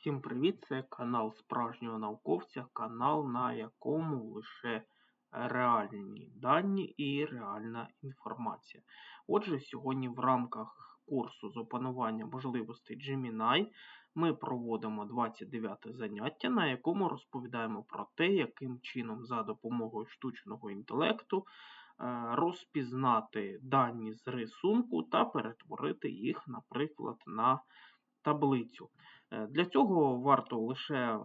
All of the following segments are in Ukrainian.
Всім привіт! Це канал справжнього науковця, канал, на якому лише реальні дані і реальна інформація. Отже, сьогодні в рамках курсу з опанування можливостей Gemini ми проводимо 29 заняття, на якому розповідаємо про те, яким чином за допомогою штучного інтелекту е, розпізнати дані з рисунку та перетворити їх, наприклад, на таблицю. Е, для цього варто лише е,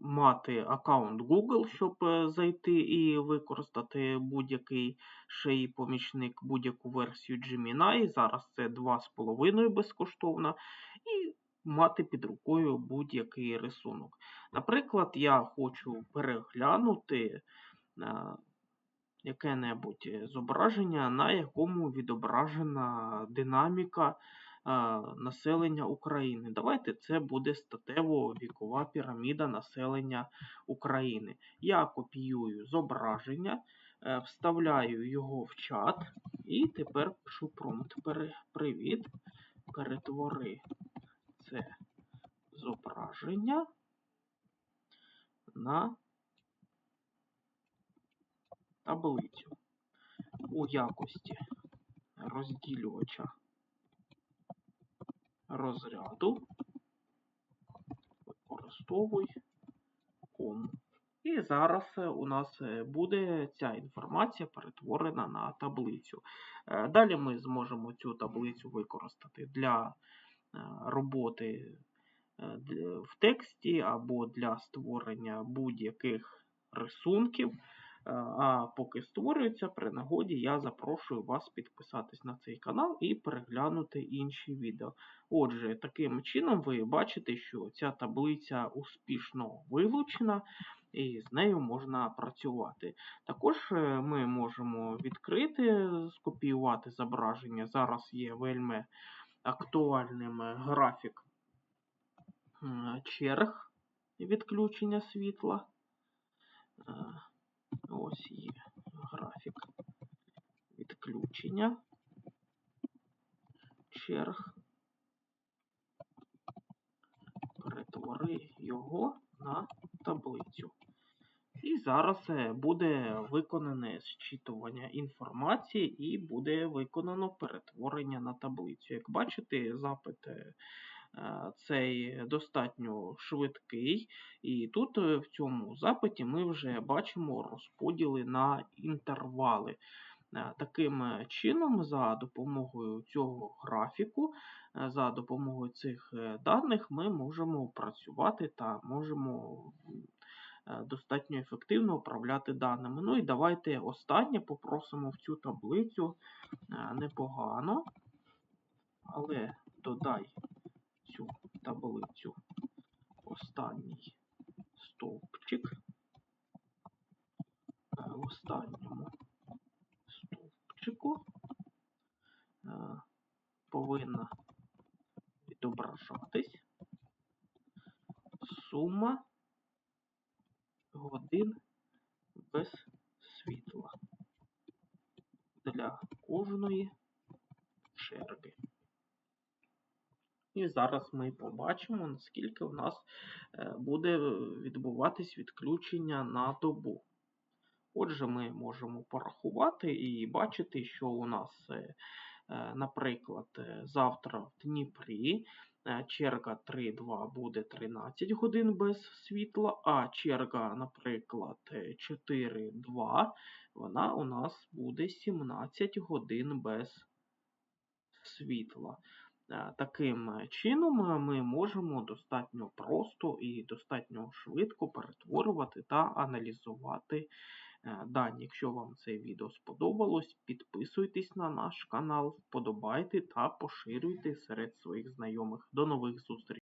мати аккаунт Google, щоб е, зайти і використати будь-який ще й помічник, будь-яку версію Gemini. Зараз це 2,5 безкоштовно, і мати під рукою будь-який рисунок. Наприклад, я хочу переглянути яке-небудь зображення, на якому відображена динаміка населення України. Давайте це буде статево-вікова піраміда населення України. Я копіюю зображення, е, вставляю його в чат і тепер пишу промпт. Привіт. Перетвори це зображення на таблицю у якості розділювача розряду, використовуй кому. І зараз е, у нас е, буде ця інформація перетворена на таблицю. Е, далі ми зможемо цю таблицю використати для роботи в тексті або для створення будь-яких рисунків. А поки створюється, при нагоді я запрошую вас підписатись на цей канал і переглянути інші відео. Отже, таким чином ви бачите, що ця таблиця успішно вилучена і з нею можна працювати. Також е, ми можемо відкрити, скопіювати зображення. Зараз є вельми актуальним графік черг відключення світла. Ось є графік відключення черг. Перетвори його на таблицю. І зараз е, буде виконане зчитування інформації і буде виконано перетворення на таблицю. Як бачите, запит Е, цей достатньо швидкий, і тут е, в цьому запиті ми вже бачимо розподіли на інтервали. Е, таким чином, за допомогою цього графіку, за допомогою цих даних, ми можемо працювати та можемо достатньо ефективно управляти даними. Ну і давайте останнє попросимо в цю таблицю непогано, але додай цю таблицю останній стовпчик. Е, в останньому стовпчику е, повинна відображатись сума годин без світла для кожної черги. І зараз ми побачимо, наскільки у нас е, буде відбуватись відключення на добу. Отже, ми можемо порахувати і бачити, що у нас, е, е, наприклад, завтра в Дніпрі черга 3.2 буде 13 годин без світла, а черга, наприклад, 4.2, вона у нас буде 17 годин без світла. Е, таким е, чином е, ми можемо достатньо просто і достатньо швидко перетворювати та аналізувати дані. Якщо вам це відео сподобалось, підписуйтесь на наш канал, вподобайте та поширюйте серед своїх знайомих. До нових зустрічей!